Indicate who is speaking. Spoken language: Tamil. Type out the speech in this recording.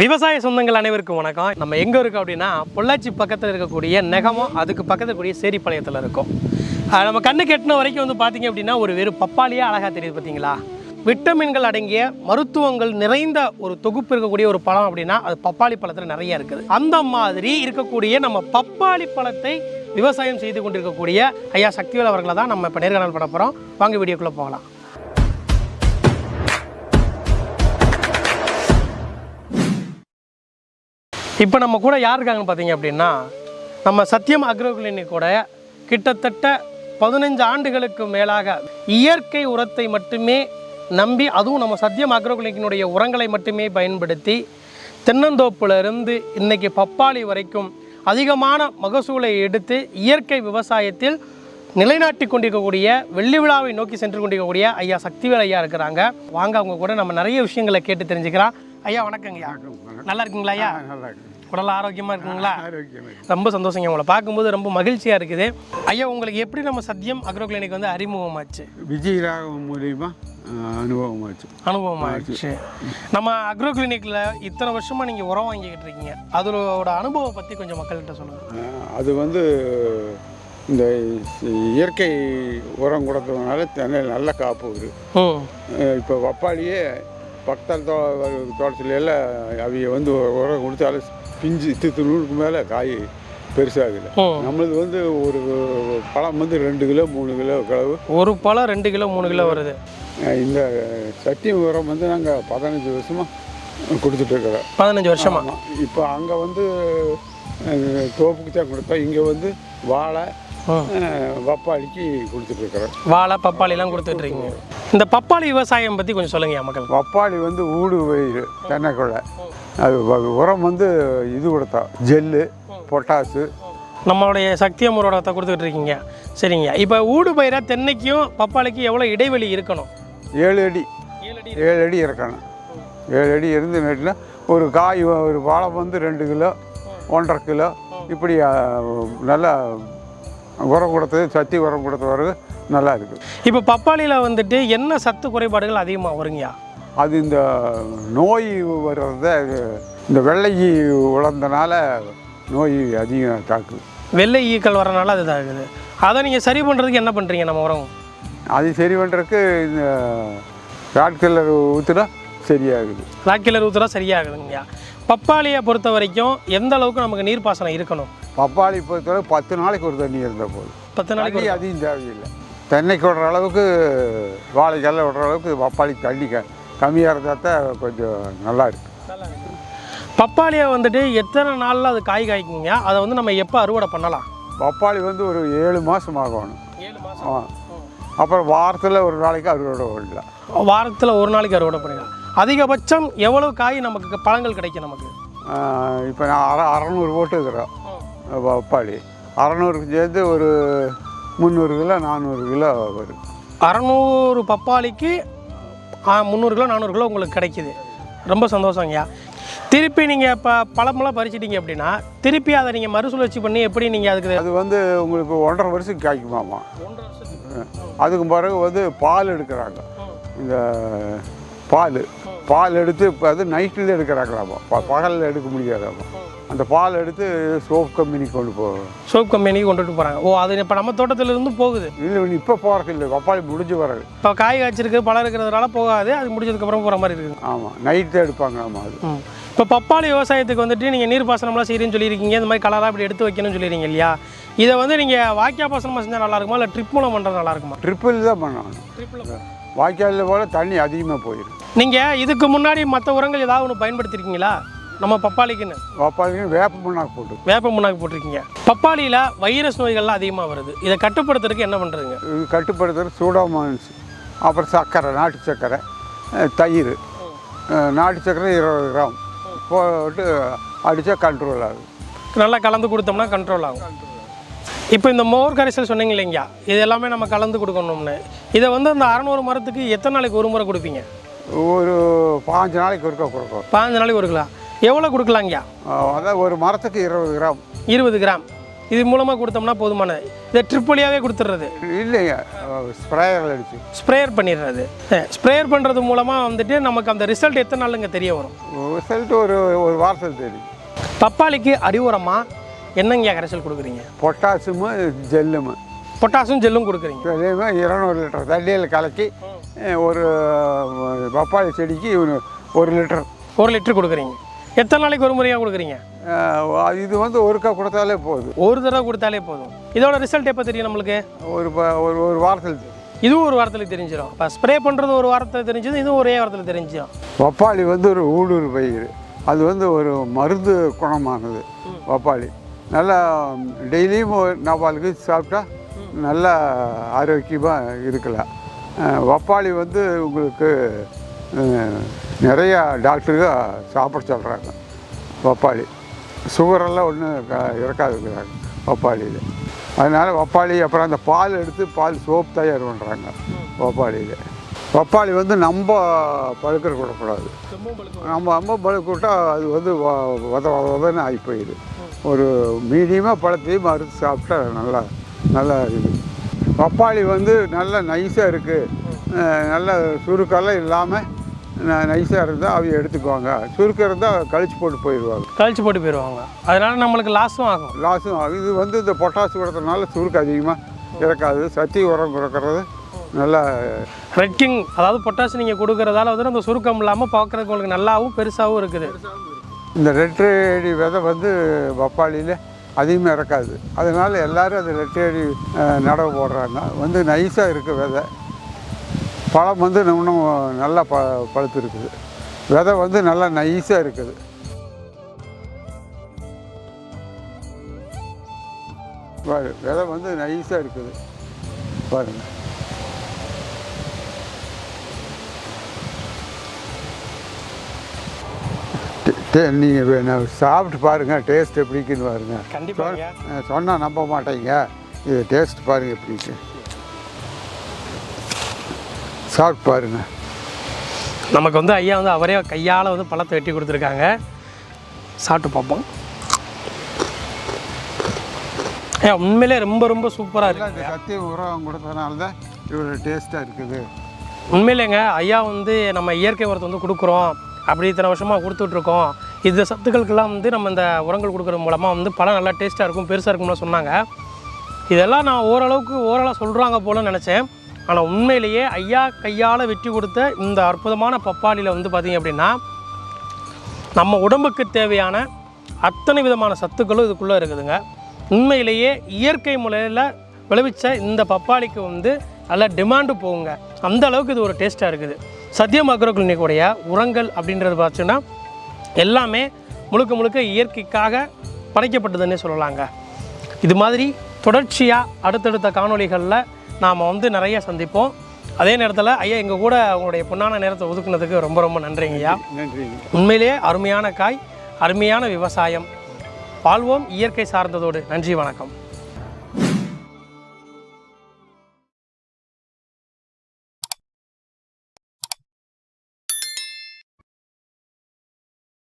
Speaker 1: விவசாய சொந்தங்கள் அனைவருக்கும் வணக்கம். நம்ம எங்கே இருக்கோம் அப்படின்னா பொள்ளாச்சி பக்கத்தில் இருக்கக்கூடிய நெகமம் அதுக்கு பக்கத்தில் இருக்கக்கூடிய சேரிப்பாளையத்தில் இருக்கும். நம்ம கண்ணு கெட்டின வரைக்கும் வந்து பார்த்தீங்க அப்படின்னா ஒரு வெறும் பப்பாளியாக அழகாக தெரியுது பார்த்தீங்களா விட்டமின்கள் அடங்கிய மருத்துவங்கள் நிறைந்த ஒரு தொகுப்பு இருக்கக்கூடிய ஒரு பழம் அப்படின்னா அது பப்பாளி பழத்தில் நிறைய இருக்குது. அந்த மாதிரி இருக்கக்கூடிய நம்ம பப்பாளி பழத்தை விவசாயம் செய்து கொண்டிருக்கக்கூடிய ஐயா சக்திவேல் அவர்களை தான் நம்ம இப்போ நேர்காணல் பண்ண போகிறோம் வாங்க வீடியோக்குள்ளே போகலாம். இப்போ நம்ம கூட யார் இருக்காங்கன்னு பார்த்தீங்க அப்படின்னா நம்ம சத்தியம் அக்ரோ கிளினிக்கோட கிட்டத்தட்ட பதினஞ்சு ஆண்டுகளுக்கு மேலாக இயற்கை உரத்தை மட்டுமே நம்பி அதுவும் நம்ம சத்தியம் அக்ரோ கிளினிக்கினுடைய உரங்களை மட்டுமே பயன்படுத்தி தென்னந்தோப்புல இருந்து இன்னைக்கு பப்பாளி வரைக்கும் அதிகமான மகசூலை எடுத்து இயற்கை விவசாயத்தில் நிலைநாட்டி கொண்டிருக்கக்கூடிய வெள்ளி விழாவை நோக்கி சென்று கொண்டிருக்கக்கூடிய ஐயா சக்திவேல் ஐயா இருக்கிறாங்க. வாங்க அவங்க கூட நம்ம நிறைய விஷயங்களை கேட்டு தெரிஞ்சுக்கலாம். ஐயா வணக்கங்க ஐயா நல்லா இருக்கீங்களா ஐயா?
Speaker 2: நல்லா இருக்கு
Speaker 1: உடல் ஆரோக்கியமாக இருக்குங்களா?
Speaker 2: ஆரோக்கியம்
Speaker 1: ரொம்ப சந்தோஷங்க உங்களை பார்க்கும்போது ரொம்ப மகிழ்ச்சியாக இருக்குது. ஐயா உங்களுக்கு எப்படி நம்ம சத்தியம் அக்ரோ கிளினிக் வந்து அறிமுகமாச்சு?
Speaker 2: விஜய் ராகவன் மூலியமா அனுபவமாச்சு.
Speaker 1: அனுபவமாச்சு. நம்ம அக்ரோ கிளினிக்கில் இத்தனை வருஷமாக நீங்கள் உரம் வாங்கிக்கிட்டு இருக்கீங்க. அதோட அனுபவம் பற்றி கொஞ்சம் மக்கள்கிட்ட சொல்லுங்கள்
Speaker 2: அது வந்து இந்த இயற்கை உரம் கொடுத்ததுனால தென்னையில் நல்ல காப்பு வரும்
Speaker 1: ம்.
Speaker 2: இப்போ பப்பாளியே பக்கத்தில் தோ தோட்டத்துல எல்லாம் அவிய வந்து உரம் கொடுத்தாலும் பிஞ்சு இத்து நூறுக்கு மேலே காய் பெருசாகல. நம்மளது வந்து ஒரு பழம் வந்து ரெண்டு கிலோ மூணு கிலோ கிளவு.
Speaker 1: ஒரு பழம் ரெண்டு கிலோ மூணு கிலோ வருது.
Speaker 2: இந்த சத்தியம் உரம் வந்து நாங்கள் பதினஞ்சு வருஷமாக கொடுத்துட்ருக்குறோம்
Speaker 1: பதினஞ்சு வருஷமா?
Speaker 2: இப்போ அங்கே வந்து தோப்புக்கு தான் கொடுத்தோம். இங்கே வந்து வாழை பப்பாளிக்கு கொடுத்துட்ருக்குறோம்
Speaker 1: வாழை பப்பாளிலாம் கொடுத்துட்டு இருக்கீங்க. இந்த பப்பாளி விவசாயம் பற்றி கொஞ்சம் சொல்லுங்க மக்கள்.
Speaker 2: பப்பாளி வந்து ஊடு பயிர் தென்னைக்குள்ள அது உரம் வந்து இது கொடுத்தோம் ஜெல்லு பொட்டாசு.
Speaker 1: நம்மளுடைய சக்தி அமரோடத்தை கொடுத்துட்டு இருக்கீங்க. சரிங்க. இப்போ ஊடு பயிரா தென்னைக்கும் பப்பாளிக்கும் எவ்வளோ இடைவெளி இருக்கணும்?
Speaker 2: ஏழு அடி.
Speaker 1: ஏழு அடி
Speaker 2: இறக்கணும் ஏழு அடி இருந்து நட்டில் ஒரு காய் ஒரு வாழை வந்து ரெண்டு கிலோ ஒன்றரை கிலோ இப்படி நல்லா உரம் கொடுத்தது சத்தி உரம் கொடுத்த பிறகு நல்லா இருக்குது
Speaker 1: இப்போ பப்பாளியில் வந்துட்டு என்ன சத்து குறைபாடுகள் அதிகமாக வருங்கய்யா?
Speaker 2: அது இந்த நோய் வர்றத இந்த வெள்ளை உழந்தனால நோய் அதிகம் தாக்குது.
Speaker 1: வெள்ளை ஈக்கள் வரனால அது இதாகுது. அதை நீங்கள் சரி பண்ணுறதுக்கு என்ன பண்ணுறீங்க நம்ம உரம்
Speaker 2: அது சரி பண்ணுறதுக்கு இந்த ராட்கல்லர் ஊற்றுனா சரியாகுது.
Speaker 1: ராக்கிலர் ஊற்றுறா சரியாகுதுங்கய்யா. பப்பாளியை பொறுத்த வரைக்கும் எந்த அளவுக்கு நமக்கு நீர்ப்பாசனம் இருக்கணும்?
Speaker 2: பப்பாளி பொறுத்தவரை பத்து நாளைக்கு ஒரு தண்ணி இருந்தால் போதும்.
Speaker 1: பத்து நாளைக்கு
Speaker 2: அதிகம் தேவையில்லை. தென்னைக்கு விடுற அளவுக்கு வாழைக்கெல்லாம் விடுற அளவுக்கு பப்பாளி தண்ணி கம்மியாக இருந்தால் தான் கொஞ்சம் நல்லா இருக்கு.
Speaker 1: பப்பாளியை வந்துட்டு எத்தனை நாளில் அது காய் காய்க்குங்க? அதை வந்து நம்ம எப்போ அறுவடை பண்ணலாம்?
Speaker 2: பப்பாளி வந்து ஒரு ஏழு மாதம் ஆகணும்.
Speaker 1: ஏழு
Speaker 2: ஆ. அப்புறம் வாரத்தில் ஒரு நாளைக்கு அறுவடை பண்ணலாம்
Speaker 1: வாரத்தில் ஒரு நாளைக்கு அறுவடை பண்ணிடலாம். அதிகபட்சம் எவ்வளவு காய் நமக்கு பழங்கள் கிடைக்கும் நமக்கு?
Speaker 2: இப்போ நான் அற அறநூறு போட்டுக்கிறோம். பப்பாளி. அறநூறுக்கு சேர்த்து ஒரு முந்நூறு கிலோ நானூறு கிலோ வரும்.
Speaker 1: அறநூறு பப்பாளிக்கு முந்நூறு கிலோ நானூறு கிலோ உங்களுக்கு கிடைக்குது. ரொம்ப சந்தோஷங்கய்யா திருப்பி நீங்கள் இப்போ பழமெல்லாம் பறிச்சிட்டிங்க அப்படின்னா திருப்பி அதை நீங்கள் மறுசுழற்சி பண்ணி எப்படி நீங்கள் அதுக்கு
Speaker 2: அது வந்து உங்களுக்கு ஒன்றரை வருஷத்துக்கு காய்க்குமாமா. அதுக்கு பிறகு வந்து பால் எடுக்கிறாங்க. இந்த பால் பால் எடுத்து இப்போ அது நைட்டில் எடுக்கிறாங்களாமா. பகலில் எடுக்க முடியாதாமா. அந்த பால் எடுத்து சோப் கம்பெனிக்கு கொண்டு போகிறோம்
Speaker 1: சோப் கம்பெனிக்கு கொண்டுட்டு போகிறாங்க ஓ அது இப்போ நம்ம தோட்டத்துல இருந்து போகுது.
Speaker 2: இல்லை இப்போ போகிறது இல்லை பப்பாளி முடிஞ்சு வர்றது.
Speaker 1: இப்போ காய் காய்ச்சிருக்கு பழம் இருக்கிறதுனால போகாது. அது முடிஞ்சதுக்கப்புறம் போகிற மாதிரி இருக்குது.
Speaker 2: ஆமாம் நைட்டு எடுப்பாங்க ஆமாம் அது.
Speaker 1: இப்போ பப்பாளி விவசாயத்துக்கு வந்துட்டு நீங்கள் நீர்ப்பாசனம்லாம் செய்கிறேன்னு சொல்லியிருக்கீங்க. இந்த மாதிரி கலராக இப்படி எடுத்து வைக்கணும்னு சொல்லிடுறீங்க இல்லையா? இதை வந்து நீங்கள் வாய்க்கா பாசனமாக செஞ்சால் நல்லா இருக்குமா? இல்லை ட்ரிப் மூலம் பண்ணுறது நல்லா இருக்குமா?
Speaker 2: ட்ரிப்பிள் தான் பண்ணணும்.
Speaker 1: ட்ரிப்பில்
Speaker 2: வாய்க்காலில் போல தண்ணி அதிகமாக போயிடும்
Speaker 1: நீங்கள் இதுக்கு முன்னாடி மற்ற உரங்கள் ஏதாவது ஒன்று பயன்படுத்திருக்கீங்களா? நம்ம பப்பாளிக்குன்னு
Speaker 2: பப்பாளிக்கு வேப்ப முன்னாக்கு போட்டு
Speaker 1: வேப்ப முன்னாக்கு போட்டிருக்கீங்க. பப்பாளியில் வைரஸ் நோய்கள்லாம் அதிகமாக வருது. இதை கட்டுப்படுத்துறதுக்கு என்ன பண்ணுறதுங்க
Speaker 2: இது கட்டுப்படுத்துறது சூடாமான்ஸ் அப்புறம் சர்க்கரை நாட்டு சர்க்கரை தயிர் நாட்டு சர்க்கரை இருபது கிராம். போட்டு அடித்தா கண்ட்ரோல் ஆகுது.
Speaker 1: நல்லா கலந்து கொடுத்தோம்னா கண்ட்ரோல் ஆகும். இப்போ இந்த மோர் கரைசல் சொன்னீங்க இல்லைங்கய்யா இது எல்லாமே நம்ம கலந்து கொடுக்கணும்னு. இதை வந்து அந்த அறநூறு மரத்துக்கு எத்தனை நாளைக்கு ஒரு முறை கொடுப்பீங்க?
Speaker 2: ஒரு பாஞ்சு நாளைக்கு ஒருக்கா கொடுக்கும்
Speaker 1: பாஞ்சு நாளைக்கு ஒரு கிலோ எவ்வளோ கொடுக்கலாங்கய்யா?
Speaker 2: அதான் ஒரு மரத்துக்கு இருபது கிராம்.
Speaker 1: இருபது கிராம். இது மூலமாக கொடுத்தோம்னா போதுமானது இதை ட்ரிப் வழியாகவே கொடுத்துட்றது
Speaker 2: இல்லைங்க ஸ்ப்ரேயர் அடிச்சு.
Speaker 1: ஸ்ப்ரேயர் பண்ணிடுறது ஸ்ப்ரேயர் பண்ணுறது மூலமாக வந்துட்டு நமக்கு அந்த ரிசல்ட் எத்தனை நாளுங்க தெரிய வரும்?
Speaker 2: ரிசல்ட் ஒரு ஒரு வாரத்தில் தெரியும்.
Speaker 1: பப்பாளிக்கு அறிவுரமாக என்னங்க கரைசல் கொடுக்குறீங்க?
Speaker 2: பொட்டாசுமு ஜெல்லுமு.
Speaker 1: பொட்டாசும் ஜெல்லும் கொடுக்குறீங்க.
Speaker 2: அதே மாதிரி இருநூறு லிட்டர் தண்ணியில் கலக்கி ஒரு பப்பாளி செடிக்கு ஒரு ஒரு லிட்டர்.
Speaker 1: ஒரு லிட்டர் கொடுக்குறீங்க. எத்தனை நாளைக்கு ஒரு முறையாக கொடுக்குறீங்க?
Speaker 2: இது வந்து ஒருக்கா கொடுத்தாலே போதும்.
Speaker 1: ஒரு தடவை கொடுத்தாலே போதும். இதோட ரிசல்ட் எப்போ தெரியும் நம்மளுக்கு?
Speaker 2: ஒரு ஒரு ஒரு வாரத்தில்.
Speaker 1: இதுவும் ஒரு வாரத்தில் தெரிஞ்சிடும் இப்போ ஸ்ப்ரே பண்ணுறது ஒரு வாரத்தில் தெரிஞ்சது இதுவும் ஒரே வாரத்தில் தெரிஞ்சிடும்
Speaker 2: பப்பாளி வந்து ஒரு ஊடுருவி பயிர் அது வந்து ஒரு மருந்து குணமானது பப்பாளி நல்லா டெய்லியும் ஒரு நாப்பாலுக்கு சாப்பிட்டா நல்லா ஆரோக்கியமாக இருக்கலாம். அஹ், பப்பாளி வந்து உங்களுக்கு நிறையா டாக்டருங்க சாப்பிட சொல்கிறாங்க பப்பாளி. சுகரெல்லாம் ஒன்றும் இறக்காதுங்கிறாங்க பப்பாளியில். அதனால் பப்பாளி அப்புறம் அந்த பால் எடுத்து பால் சோப் தயார் பண்ணுறாங்க பப்பாளியில். பப்பாளி வந்து நம்ம பழுக்கிற விடக்கூடாது நம்ம ரொம்ப பழுக்க விட்டால் அது வந்து வ- வத வதன்னு ஆகி போயிடுது ஒரு மீடியமாக பழத்தையும் மறுத்து சாப்பிட்டா நல்லா நல்லா இருக்குது பப்பாளி வந்து நல்லா நைஸாக இருக்குது நல்ல சுருக்கெல்லாம் இல்லாமல் நைஸாக இருந்தால் அவங்க எடுத்துக்குவாங்க. சுருக்கம் இருந்தால் கழிச்சு போட்டு போயிடுவாங்க.
Speaker 1: கழிச்சு போட்டு போயிடுவாங்க. அதனால நம்மளுக்கு லாஸும் ஆகும்.
Speaker 2: லாஸும் ஆகும். இது வந்து இந்த பொட்டாசு கொடுத்ததுனால சுருக்கு அதிகமாக இறக்காது. சத்தி உரம் கொடுக்கறது நல்லா
Speaker 1: ரெட் கிங் அதாவது பொட்டாசு நீங்கள் கொடுக்கறதால வந்து அந்த சுருக்கம் இல்லாமல் பார்க்குறதுக்கு உங்களுக்கு நல்லாவும் பெருசாகவும் இருக்குது.
Speaker 2: இந்த ரெட்டடி விதை வந்து பப்பாளியில் அதிகமாக இறக்காது. அதனால் எல்லோரும் அது ரெட்டடி நடவு போடுறாங்க. வந்து நைஸாக இருக்குது விதை. பழம் வந்து இன்னும் நல்லா ப பழுத்து இருக்குது விதை வந்து நல்லா நைஸாக இருக்குது. பாரு விதை வந்து நைஸாக இருக்குது. பாருங்கள் நீங்கள் சாப்பிட்டு பாருங்கள் டேஸ்ட் எப்படி இருக்குன்னு பாருங்க.
Speaker 1: கண்டிப்பாக
Speaker 2: சொன்னால் நம்ப மாட்டீங்க. இது டேஸ்ட் பாருங்கள் எப்படி இருக்கு சாப்பிட்டு பாருங்க.
Speaker 1: நமக்கு வந்து ஐயா வந்து அவரே கையால் வந்து பழத்தை வெட்டி கொடுத்துருக்காங்க. சாப்பிட்டு பார்ப்போம். ஏன் உண்மையிலே ரொம்ப ரொம்ப சூப்பராக இருக்கு
Speaker 2: எல்லாம் இந்த சத்திய உரம் கொடுத்ததுனால தான் இவ்வளோ டேஸ்ட்டாக இருக்குது.
Speaker 1: உண்மையிலேங்க ஐயா வந்து நம்ம இயற்கை உரத்தை வந்து கொடுக்குறோம். அப்படி இத்தனை வருஷமாக கொடுத்துட்ருக்கோம் இந்த சத்துக்களுக்கெல்லாம் வந்து நம்ம இந்த உரங்கள் கொடுக்குறது மூலமாக வந்து பழம் நல்லா டேஸ்ட்டாக இருக்கும் பெருசாக இருக்கும்னு சொன்னாங்க. இதெல்லாம் நான் ஓரளவுக்கு ஓரளவு சொல்கிறாங்க போல நினச்சேன். ஆனால் உண்மையிலேயே ஐயா கையால் வெட்டி கொடுத்த இந்த அற்புதமான பப்பாளியில் வந்து பார்த்திங்க அப்படின்னா நம்ம உடம்புக்கு தேவையான அத்தனை விதமான சத்துக்களும் இதுக்குள்ளே இருக்குதுங்க. உண்மையிலேயே இயற்கை முறையில் விளைவிச்ச இந்த பப்பாளிக்கு வந்து நல்லா டிமாண்டு போகுங்க. அந்த அளவுக்கு இது ஒரு டேஸ்ட்டாக இருக்குது. சத்தியம் அக்ரோ கிளினிக்குடைய உரங்கள் அப்படின்றது பார்த்தீங்கன்னா எல்லாமே முழுக்க முழுக்க இயற்கைக்காக படைக்கப்பட்டதுன்னே சொல்லலாங்க. இது மாதிரி தொடர்ச்சியாக அடுத்தடுத்த காணொளிகளில் நாம் வந்து நிறைய சந்திப்போம். அதே நேரத்தில் ஐயா எங்கள் கூட உங்களுடைய பொன்னான நேரத்தை ஒதுக்குனதுக்கு ரொம்ப ரொம்ப நன்றிங்க ஐயா. உண்மையிலேயே அருமையான காய் அருமையான விவசாயம். வாழ்வோம் இயற்கை சார்ந்ததோடு. நன்றி வணக்கம்.